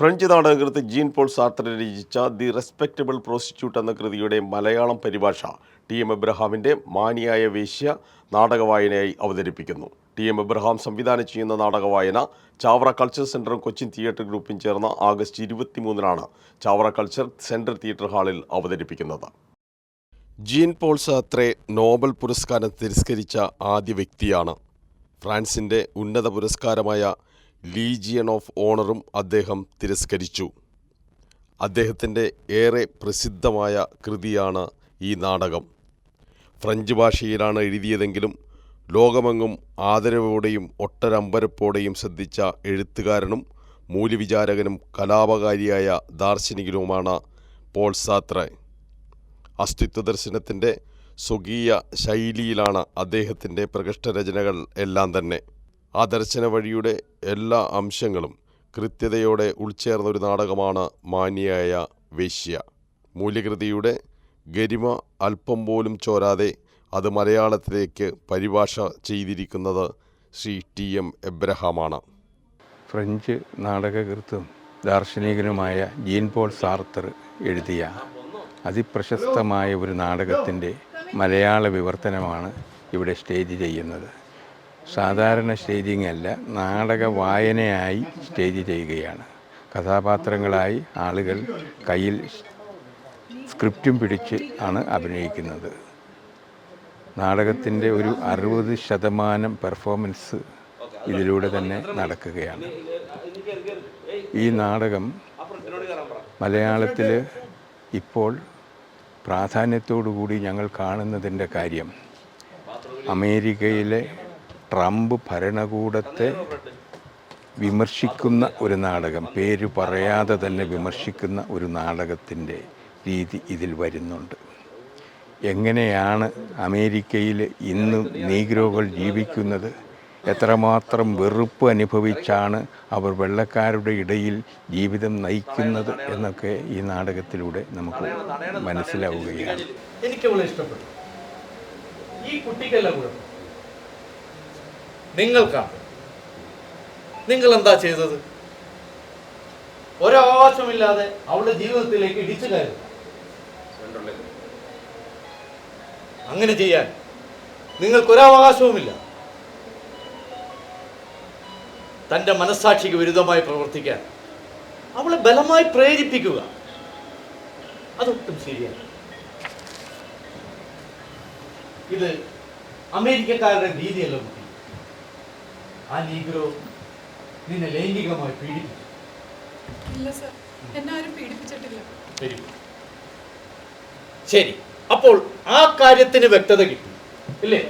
French നാടകകൃത്ത് Jean Paul Sartre രചിച്ച the respectable prostitute എന്ന കൃതിയുടെ മലയാളം പരിഭാഷ ടി എം എബ്രഹാമിന്റെ മാനിയായ വേശ്യ നാടകവായനയായി അവതരിപ്പിക്കുന്നു. ടി എം എബ്രഹാം സംവിധാനം ചെയ്യുന്ന നാടകവായന ചാവറ കൾച്ചർ സെന്ററും കൊച്ചിൻ തിയേറ്റർ ഗ്രൂപ്പും ചേർന്ന് ആഗസ്റ്റ് ഇരുപത്തിമൂന്നിനാണ് ചാവറ കൾച്ചർ സെൻട്രൽ തിയേറ്റർ ഹാളിൽ അവതരിപ്പിക്കുന്നത്. ജീൻ പോൾ സാത്രെ നോബൽ പുരസ്കാരം തിരസ്കരിച്ച ആദ്യ വ്യക്തിയാണ്. ഫ്രാൻസിന്റെ ഉന്നത പുരസ്കാരമായ ലീജിയൺ ഓഫ് ഓണറും അദ്ദേഹം തിരസ്കരിച്ചു. അദ്ദേഹത്തിന്റെ ഏറെ പ്രസിദ്ധമായ കൃതിയാണ് ഈ നാടകം. ഫ്രഞ്ച് ഭാഷയിലാണ് എഴുതിയതെങ്കിലും ലോകമെങ്ങും ആദരവോടെയും ഒട്ടരമ്പരപ്പോടെയും ശ്രദ്ധിച്ച എഴുത്തുകാരനും മൂല്യവിചാരകനും കലാപകാരിയായ ദാർശനികനുമാണ് പോൾ സാത്ര. അസ്തിത്വ ദർശനത്തിന്റെ സ്വകീയ ശൈലിയിലാണ് അദ്ദേഹത്തിന്റെ പ്രകൃഷ്ടരചനകൾ എല്ലാം തന്നെ. ആ ദർശന വഴിയുടെ എല്ലാ അംശങ്ങളും കൃത്യതയോടെ ഉൾച്ചേർന്ന ഒരു നാടകമാണ് മാന്യയായ വേശ്യ. മൂല്യകൃതിയുടെ ഗരിമ അല്പം പോലും ചോരാതെ അത് മലയാളത്തിലേക്ക് പരിഭാഷ ചെയ്തിരിക്കുന്നത് ശ്രീ ടി എം എബ്രഹാമാണ്. ഫ്രഞ്ച് നാടകകൃത്തും ദാർശനികനുമായ ജീൻ പോൾ സാർത്തർ എഴുതിയ അതിപ്രശസ്തമായ ഒരു നാടകത്തിന്റെ മലയാള വിവർത്തനമാണ് ഇവിടെ സ്റ്റേജ് ചെയ്യുന്നത്. സാധാരണ സ്റ്റേജിംഗ് അല്ല നാടക വായനയായി സ്റ്റേജ് ചെയ്യുകയാണ്. കഥാപാത്രങ്ങളായി ആളുകൾ കയ്യിൽ സ്ക്രിപ്റ്റും പിടിച്ച് ആണ് അഭിനയിക്കുന്നത്. നാടകത്തിന്റെ ഒരു അറുപത് ശതമാനം പെർഫോമൻസ് ഇതിലൂടെ തന്നെ നടക്കുകയാണ്. ഈ നാടകം മലയാളത്തിൽ ഇപ്പോൾ പ്രാധാന്യത്തോടു കൂടി ഞങ്ങൾ കാണുന്നതിന്റെ കാര്യം അമേരിക്കയിലെ ട്രംപ് ഭരണകൂടത്തെ വിമർശിക്കുന്ന ഒരു നാടകം പേര് പറയാതെ തന്നെ വിമർശിക്കുന്ന ഒരു നാടകത്തിന്റെ രീതി ഇതിൽ വരുന്നുണ്ട്. എങ്ങനെയാണ് അമേരിക്കയിൽ ഇന്ന് നീഗ്രോകൾ ജീവിക്കുന്നത്? എത്രമാത്രം വെറുപ്പ് അനുഭവിച്ചാണ് അവർ വെള്ളക്കാരുടെ ഇടയിൽ ജീവിതം നയിക്കുന്നത് എന്നൊക്കെ ഈ നാടകത്തിലൂടെ നമുക്ക് മനസ്സിലാവുകയാണ്. എനിക്ക് ഇഷ്ടപ്പെട്ടു. ഈ കുട്ടിക്കല്ല നിങ്ങൾക്കാണ്. നിങ്ങൾ എന്താ ചെയ്തത്? ഒരാവശ്യമില്ലാതെ അവളുടെ ജീവിതത്തിലേക്ക് ഇടിച്ചു കയറുക അങ്ങനെ ചെയ്യാൻ നിങ്ങൾക്കൊരവകാശവുമില്ല. തന്റെ മനസ്സാക്ഷിക്ക് വിരുദ്ധമായി പ്രവർത്തിക്കാൻ അവളെ ബലമായി പ്രേരിപ്പിക്കുക. അതൊട്ടും ശരിയല്ല. ഇത് അമേരിക്കക്കാരുടെ രീതിയല്ല ആ നീഗ്രോ നിന്നെ ലൈംഗികമായി പീഡിപ്പിച്ചു ഇല്ല സർ. എന്നെ ആരും പീഡിപ്പിച്ചിട്ടില്ല. ശരി. ശരി. അപ്പോൾ ആ കാര്യത്തിന് വ്യക്തത കിട്ടി. ഇല്ലേ?